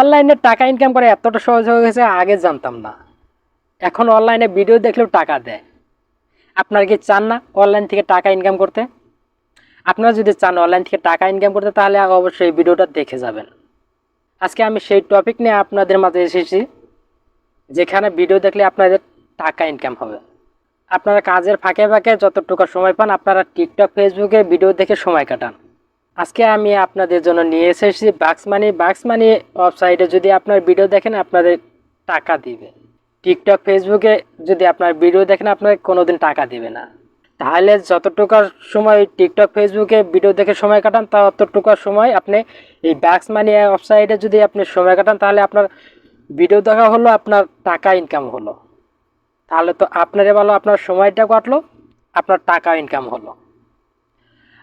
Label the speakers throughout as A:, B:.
A: অনলাইনে টাকা ইনকাম করে এতটা সহজ হয়ে গেছে, আগে জানতাম না। এখন অনলাইনে ভিডিও দেখলেও টাকা দেয়। আপনারা কি চান না অনলাইন থেকে টাকা ইনকাম করতে? আপনারা যদি চান অনলাইন থেকে টাকা ইনকাম করতে, তাহলে অবশ্যই ভিডিওটা দেখে যাবেন। আজকে আমি সেই টপিক নিয়ে আপনাদের মাঝে এসেছি, যেখানে ভিডিও দেখলে আপনাদের টাকা ইনকাম হবে। আপনারা কাজের ফাঁকে ফাঁকে যতটুকু সময় পান, আপনারা টিকটক ফেসবুকে ভিডিও দেখে সময় কাটান। আজকে আমি আপনাদের জন্য নিয়ে এসেছি বাক্স মানি। বাক্স মানি ওয়েবসাইটে যদি আপনার ভিডিও দেখেন, আপনাদের টাকা দিবে। টিকটক, ফেসবুকে যদি আপনার ভিডিও দেখেন, আপনার কোনোদিন টাকা দিবে না। তাহলে যতটুকু সময় টিকটক, ফেসবুকে ভিডিও দেখে সময় কাটান, তা অতটুকু সময় আপনি এই বাক্স মানি ওয়েবসাইটে যদি আপনি সময় কাটান, তাহলে আপনার ভিডিও দেখা হলো, আপনার টাকা ইনকাম হলো। তাহলে তো আপনারে ভালো, আপনার সময়টা কাটলো, আপনার টাকা ইনকাম হলো।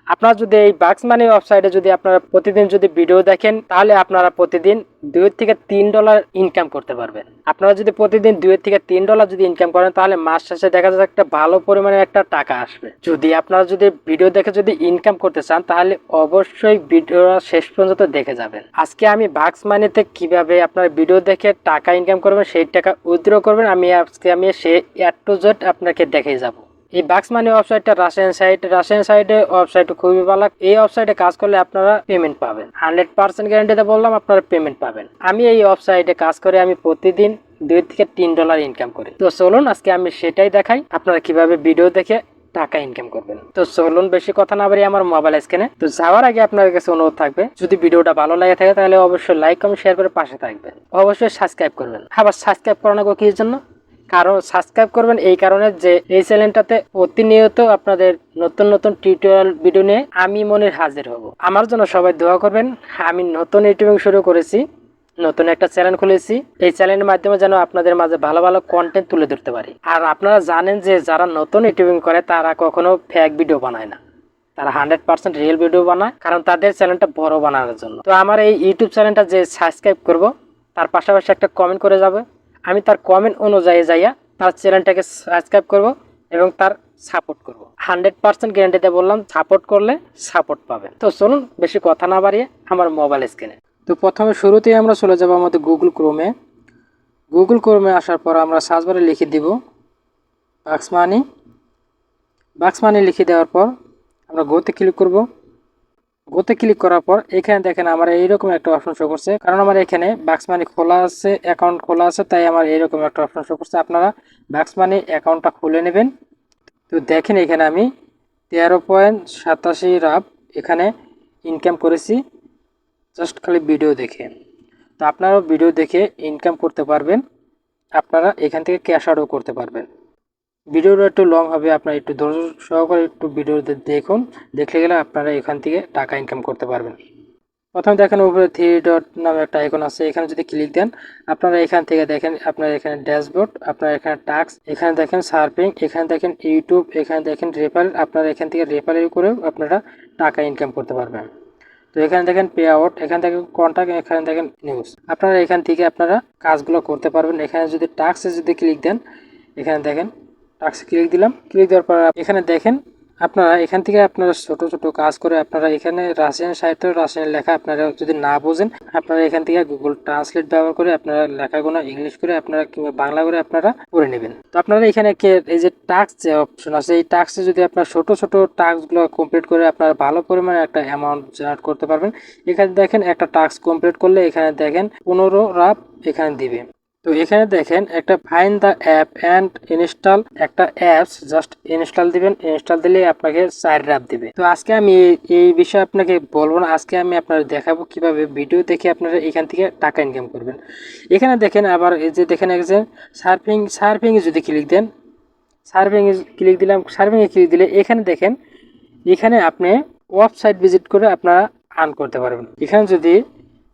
A: আপনারা যদি এই বাক্স মানি ওয়েবসাইটে যদি আপনারা প্রতিদিন যদি ভিডিও দেখেন, তাহলে আপনারা প্রতিদিন দুই থেকে তিন ডলার ইনকাম করতে পারবেন। আপনারা যদি প্রতিদিন দুই থেকে তিন ডলার যদি ইনকাম করেন, তাহলে মাস শেষে দেখা যাচ্ছে একটা ভালো পরিমাণে একটা টাকা আসবে। যদি আপনারা যদি ভিডিও দেখে যদি ইনকাম করতে চান, তাহলে অবশ্যই ভিডিওটা শেষ পর্যন্ত দেখে যাবেন। আজকে আমি বাক্স মানিতে কীভাবে আপনার ভিডিও দেখে টাকা ইনকাম করবেন, সেই টাকা উইথড্র করবেন, আমি আজকে আমি সে অ্যাড টু জেড আপনাকে দেখে যাব। এই বাক্স মানি ওয়েবসাইটটা রাশিয়ান সাইট রাশিয়ান সাইটে ওয়েবসাইট খুবই ভালো এই ওয়েবসাইটে কাজ করলে আপনারা পেমেন্ট পাবেন। হান্ড্রেড পার্সেন্ট গ্যারান্টিতে বললাম, আপনারা পেমেন্ট পাবেন। আমি এই ওয়েবসাইটে কাজ করে আমি প্রতিদিন দুই থেকে তিন ডলার ইনকাম করি। তো চলুন, আজকে আমি সেটাই দেখাই, আপনারা কীভাবে ভিডিও দেখে টাকা ইনকাম করবেন। তো চলুন, বেশি কথা না বাড়ি আমার মোবাইল স্ক্রিনে তো যাওয়ার আগে আপনার কাছে অনুরোধ থাকবে, যদি ভিডিওটা ভালো লাগে থাকে, তাহলে অবশ্যই লাইক কমেন্ট শেয়ার করে পাশে থাকবেন। অবশ্যই সাবস্ক্রাইব করবেন। আবার সাবস্ক্রাইব করানো কি জন্য? কারণ সাবস্ক্রাইব করবেন, এই কারণে যে এই চ্যানেলটাতে প্রতিনিয়ত আপনাদের নতুন নতুন টিউটোরিয়াল ভিডিও নিয়ে আমি মনের হাজির হব। আমার জন্য সবাই দোয়া করবেন, আমি নতুন ইউটিউবিং শুরু করেছি, নতুন একটা চ্যানেল খুলেছি, এই চ্যানেলের মাধ্যমে যেন আপনাদের মাঝে ভালো ভালো কন্টেন্ট তুলে ধরতে পারি। আর আপনারা জানেন যে যারা নতুন ইউটিউবিং করে, তারা কখনো ফেক ভিডিও বানায় না। তারা হান্ড্রেড পার্সেন্ট রিয়েল ভিডিও বানায়, কারণ তাদের চ্যানেলটা বড় বানানোর জন্য। তো আমার এই ইউটিউব চ্যানেলটা যে সাবস্ক্রাইব করব, তার পাশাপাশি একটা কমেন্ট করে যাবে আমি তার কমেন্ট অনুযায়ী যাইয়া তার চ্যানেলটাকে সাবস্ক্রাইব করব এবং তার সাপোর্ট করব। হান্ড্রেড পার্সেন্ট গ্যারান্টিতে বললাম সাপোর্ট করলে সাপোর্ট পাবেন। তো চলুন, বেশি কথা না বাড়িয়ে আমার মোবাইল স্ক্রিনে তো প্রথমে শুরুতেই আমরা চলে যাব আমাদের গুগল ক্রোমে গুগল ক্রোমে আসার পর আমরা সার্চ বারে লিখে দিব বাক্স মানি বাক্স মানি লিখে দেওয়ার পর আমরা গোতে ক্লিক করব। গোতে ক্লিক করার পর এখানে দেখেন আমার এইরকম একটা অপশন শো করছে। কারণ আমার এখানে বাক্স মানি খোলা আছে অ্যাকাউন্ট খোলা আছে, তাই আমার এইরকম একটা অপশন শো করছে। আপনারা বাক্স মানি অ্যাকাউন্টটা খুলে নেবেন। তো দেখেন এখানে আমি তেরো পয়েন্ট সাতাশি রাব এখানে ইনকাম করেছি। জাস্ট খালি ভিডিও দেখে। তো আপনারাও ভিডিও দেখে ইনকাম করতে পারবেন। আপনারা এখান থেকে ক্যাশ আউটও করতে পারবেন। ভিডিওটা একটু লং হবে, আপনারা একটু ধৈর্য সহকারে একটু ভিডিওতে দেখুন, দেখলে গেলে আপনারা এখান থেকে টাকা ইনকাম করতে পারবেন। প্রথমে দেখেন উপরে থ্রি ডট নামে একটা আইকন আছে, এখানে যদি ক্লিক দেন, আপনারা এখান থেকে দেখেন, আপনার এখানে ড্যাশবোর্ড আপনার এখানে টাক্স এখানে দেখেন সার্ফিং এখানে দেখেন ইউটিউব এখানে দেখেন রেফারেল আপনারা এখান থেকে রেফারেল করেও আপনারা টাকা ইনকাম করতে পারবেন। তো এখানে দেখেন পে আউট এখানে দেখেন কন্ট্যাক্ট এখানে দেখেন নিউজ আপনারা এখান থেকে আপনারা কাজগুলো করতে পারবেন। এখানে যদি টাক্সে যদি ক্লিক দেন, এখানে দেখেন টাক্সে ক্লিক দিলাম। ক্লিক দেওয়ার পর এখানে দেখেন, আপনারা এখান থেকে আপনারা ছোট ছোট কাজ করে আপনারা এখানে রাশিয়ান সাহিত্য রাশিয়ান লেখা আপনারা যদি না বোঝেন, আপনারা এখান থেকে গুগল ট্রান্সলেট ব্যবহার করে আপনারা লেখাগুলো ইংলিশ করে আপনারা কিংবা বাংলা করে আপনারা করে নেবেন। তো আপনারা এখানে এই যে টাস্ক যে অপশন আছে, এই টাস্কে যদি আপনার ছোট ছোট টাস্কগুলো কমপ্লিট করে আপনারা ভালো পরিমাণে একটা অ্যামাউন্ট জেনারেট করতে পারবেন। এখানে দেখেন একটা টাস্ক কমপ্লিট করলে এখানে দেখেন পনেরো রাপ এখানে দিবে। তো এখানে দেখেন একটা fine the app and install একটা অ্যাপস জাস্ট ইনস্টল দিবেন ইনস্টল দিলে আপনাকে চার রাপ দিবে। তো আজকে আমি এই- বিষয়ে আপনাকে বলব না, আজকে আমি আপনাদের দেখাবো কীভাবে ভিডিও দেখে আপনারা এখান থেকে টাকা ইনকাম করবেন। এখানে দেখেন আবার এই যে দেখেন যে সার্ফিং সার্ফিংয়ে যদি ক্লিক দেন সার্ফিং ক্লিক দিলাম সার্ফিংয়ে ক্লিক দিলে এখানে দেখেন, এখানে আপনি ওয়েবসাইট ভিজিট করে আপনারা আর্ন করতে পারবেন। এখানে যদি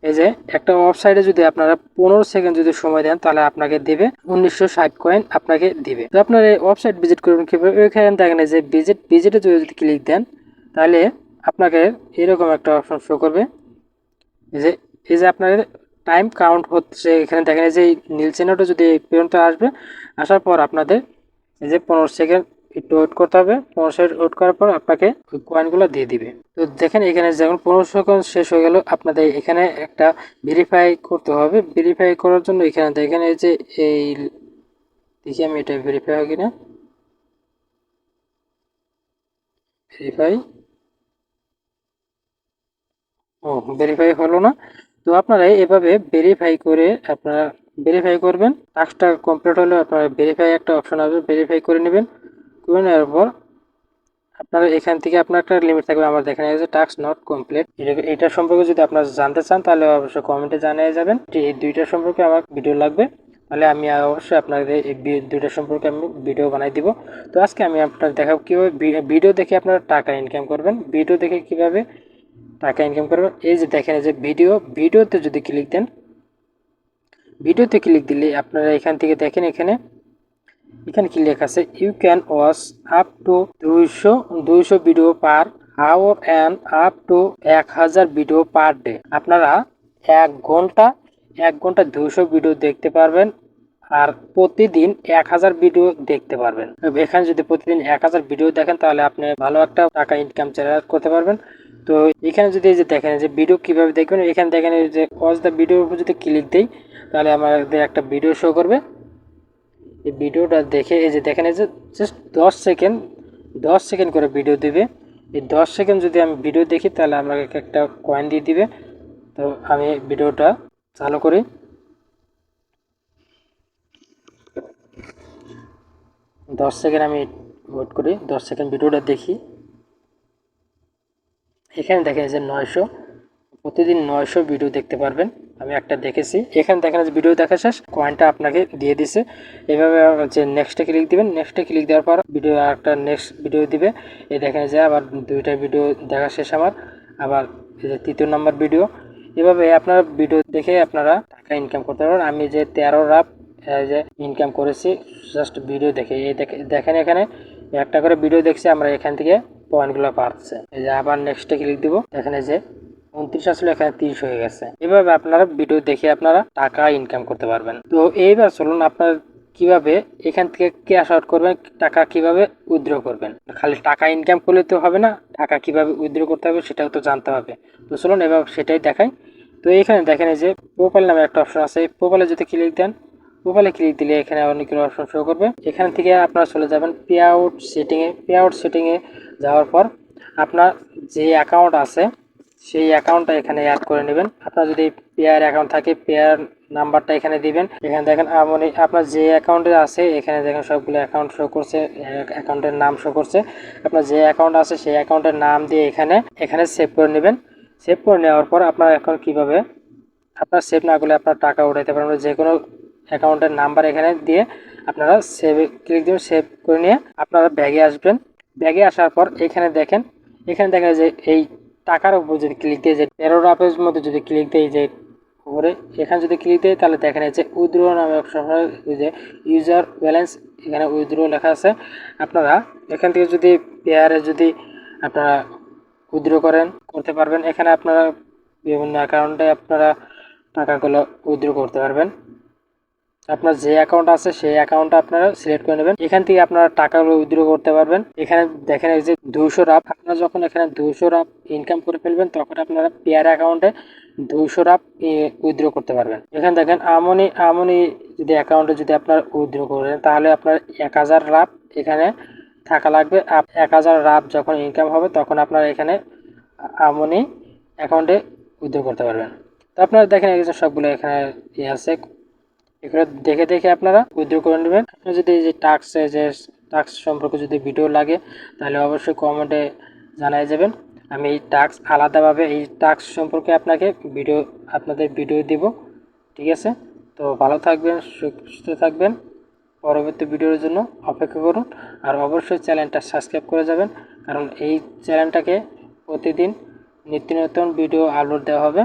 A: এই যে, একটা ওয়েবসাইটে যদি আপনারা পনেরো সেকেন্ড যদি সময় দেন, তাহলে আপনাকে দেবে উনিশশো ষাট কয়েন আপনাকে দিবে। তো আপনার এই ওয়েবসাইট ভিজিট করবেন কীভাবে? এখানে দেখেন যে ভিজিট ভিজিটে যদি ক্লিক দেন, তাহলে আপনাকে এরকম একটা অপশন শো করবে। এই যে এই যে আপনার টাইম কাউন্ট হচ্ছে, এখানে দেখেন যে নীল চিহ্নটা যদি এই পর্যন্ত আসবে, আসার পর আপনাদের এই যে পনেরো সেকেন্ড একটু ওয়েট করতে হবে। পনেরো সেকেন্ড ওয়েট করার পর আপনাকে ওই কয়েনগুলো দিয়ে দিবে। তো দেখেন, এখানে যখন পনেরো সেকেন্ড শেষ হয়ে গেল, আপনাদের এখানে একটা ভেরিফাই করতে হবে। ভেরিফাই করার জন্য এখানে দেখেন, এই যে এই দেখি আমি এটা ভেরিফাই হয় কিনা। ভেরিফাই ও ভেরিফাই হলো না। তো আপনারা এভাবে ভেরিফাই করে আপনারা ভেরিফাই করবেন। টাস্কটা কমপ্লিট হলে আপনারা ভেরিফাই একটা অপশন আসবে ভেরিফাই করে নেবেন। করে নেওয়ার পর আপনারা এখান থেকে আপনার একটা লিমিট থাকবে, আমার দেখেন যে টাস্ক নট কমপ্লিট এটা সম্পর্কে যদি আপনারা জানতে চান, তাহলে অবশ্যই কমেন্টে জানিয়ে যাবেন। এই দুইটা সম্পর্কে আমার ভিডিও লাগবে। তাহলে আমি অবশ্যই আপনাদের এই দুইটা সম্পর্কে আমি ভিডিও বানাই দিব। তো আজকে আমি আপনার দেখাবো কীভাবে ভিডিও দেখে আপনারা টাকা ইনকাম করবেন। ভিডিও দেখে কীভাবে টাকা ইনকাম করবেন। এই যে দেখেন যে ভিডিও ভিডিওতে যদি ক্লিক দেন ভিডিওতে ক্লিক দিলে আপনারা এখান থেকে দেখেন, এখানে এখানে কি লেখা আছে? You can watch up to দুইশো দুইশো video per hour and up to এক হাজার ভিডিও পার ডে আপনারা এক ঘণ্টা এক ঘণ্টা দুইশো ভিডিও দেখতে পারবেন আর প্রতিদিন এক হাজার ভিডিও দেখতে পারবেন। এখানে যদি প্রতিদিন এক হাজার ভিডিও দেখেন, তাহলে আপনি ভালো একটা টাকা ইনকাম জেনারেট করতে পারবেন। তো এখানে যদি এই যে দেখেন যে ভিডিও কীভাবে দেখবেন, এখানে দেখেন যে ওয়াচ দ্য ভিডিওর উপর যদি ক্লিক দেই, তাহলে আমাদের একটা ভিডিও শো করবে। এই ভিডিওটা দেখে, এই যে দেখেন, এই যে জাস্ট দশ সেকেন্ড দশ সেকেন্ড করে ভিডিও দেবে। এই দশ সেকেন্ড যদি আমি ভিডিও দেখি, তাহলে আমাকে একটা কয়েন দিয়ে দিবে। তো আমি ভিডিওটা চালু করি। দশ সেকেন্ড আমি ওয়েট করি, দশ সেকেন্ড ভিডিওটা দেখি। এখানে দেখেন যে নয়শো। প্রতিদিন নয়শো ভিডিও দেখতে পারবেন। আমি একটা দেখেছি। এখানে দেখেন যে ভিডিও দেখা শেষ। কয়েনটা আপনাকে দিয়ে দিছে। এভাবে যে নেক্সটে ক্লিক দিবেন। নেক্সটে ক্লিক দেওয়ার পর ভিডিও একটা নেক্সট ভিডিও দিবে। এই দেখেন যে আবার দুইটা ভিডিও দেখা শেষ আমার। আবার তৃতীয় নম্বর ভিডিও এভাবে আপনারা ভিডিও দেখে আপনারা টাকা ইনকাম করতে পারবেন। আমি যে তেরো রাপ যে ইনকাম করেছি জাস্ট ভিডিও দেখে। এই দেখে- দেখেন এখানে একটা করে ভিডিও দেখছি, আমরা এখান থেকে পয়েন্টগুলো পাচ্ছে। এই যে আবার নেক্সটে ক্লিক দিব। এখানে যে উনত্রিশ আসলে এখানে তিরিশ হয়ে গেছে। এভাবে আপনারা ভিডিও দেখে আপনারা টাকা ইনকাম করতে পারবেন। তো এইবার চলুন আপনার কীভাবে, এখান থেকে ক্যাশ আউট করবেন, টাকা কীভাবে উইথড্র করবেন। খালি টাকা ইনকাম করলে তো হবে না, টাকা কীভাবে উইথড্র করতে হবে সেটাও তো জানতে হবে। তো চলুন এবার সেটাই দেখাই। তো এখানে দেখেন যে প্রোফাইল নামে একটা অপশন আছে। প্রোফাইলে যদি ক্লিক দেন প্রোফাইলে ক্লিক দিলে এখানে অনেকগুলো অপশন শো করবে। এখান থেকে আপনারা চলে যাবেন পে আউট সেটিংয়ে পে আউট সেটিংয়ে যাওয়ার পর আপনার যে অ্যাকাউন্ট আছে সেই অ্যাকাউন্টটা এখানে অ্যাড করে নেবেন। আপনার যদি পেয়ার অ্যাকাউন্ট থাকে পেয়ার নাম্বারটা এখানে দিবেন। এখানে দেখেন মানে আপনার যে অ্যাকাউন্টে আছে, এখানে দেখেন সবগুলো অ্যাকাউন্ট শো করছে অ্যাকাউন্টের নাম শো করছে। আপনার যে অ্যাকাউন্ট আছে, সেই অ্যাকাউন্টের নাম দিয়ে এখানে এখানে সেভ করে নেবেন। সেভ করে নেওয়ার পর আপনার এখন কীভাবে, আপনার সেভ না করলে আপনার টাকা উঠাইতে পারবেন যে কোনো অ্যাকাউন্টের নাম্বার এখানে দিয়ে আপনারা সেভে ক্লিক দিবেন সেভ করে নিয়ে আপনারা ব্যাগে আসবেন। ব্যাগে আসার পর এখানে দেখেন, এখানে দেখা যায় এই টাকার উপর যদি ক্লিক দিয়ে যে তেরো রাপের মধ্যে যদি ক্লিক দিয়ে যে উপরে এখানে যদি ক্লিক দেয় তাহলে দেখেন এই যে উইথড্র নামে অপশন যে ইউজার ব্যালেন্স এখানে উইথড্র লেখা আছে। আপনারা এখান থেকে যদি পেয়ারে যদি আপনারা উইথড্র করেন, করতে পারবেন। এখানে আপনারা বিভিন্ন অ্যাকাউন্টে আপনারা টাকাগুলো উইথড্র করতে পারবেন। আপনার যে অ্যাকাউন্ট আছে সেই অ্যাকাউন্টটা আপনারা সিলেক্ট করে নেবেন। এখান থেকে আপনারা টাকাগুলো উইথড্র করতে পারবেন। এখানে দেখেন এই যে দুশো রাপ আপনারা যখন এখানে দুশো রাপ ইনকাম করে ফেলবেন, তখন আপনারা পেয়ার অ্যাকাউন্টে দুশো রাপ উইথড্র করতে পারবেন। এখানে দেখেন আমনি আমনি যদি অ্যাকাউন্টে যদি আপনার উইথড্র করেন, তাহলে আপনার এক হাজার রাপ এখানে থাকা লাগবে। এক হাজার রাপ যখন ইনকাম হবে, তখন আপনারা এখানে আমনি অ্যাকাউন্টে উইথড্র করতে পারবেন। তো আপনারা দেখেন সবগুলো এখানে ইয়ে আছে। এগুলো দেখে দেখে আপনারা উইথড্র করে নেবেন। আপনার যদি এই যে টাক্স যে টাক্স সম্পর্কে যদি ভিডিও লাগে, তাহলে অবশ্যই কমেন্টে জানাই যাবেন। আমি এই টাক্স আলাদাভাবে, এই টাক্স সম্পর্কে আপনাকে ভিডিও, আপনাদের ভিডিও দিব। ঠিক আছে? তো ভালো থাকবেন, সুস্থ থাকবেন। পরবর্তী ভিডিওর জন্য অপেক্ষা করুন। আর অবশ্যই চ্যানেলটা সাবস্ক্রাইব করে যাবেন। কারণ এই চ্যানেলটাকে প্রতিদিন নিত্য নতুন ভিডিও আপলোড দেওয়া হবে।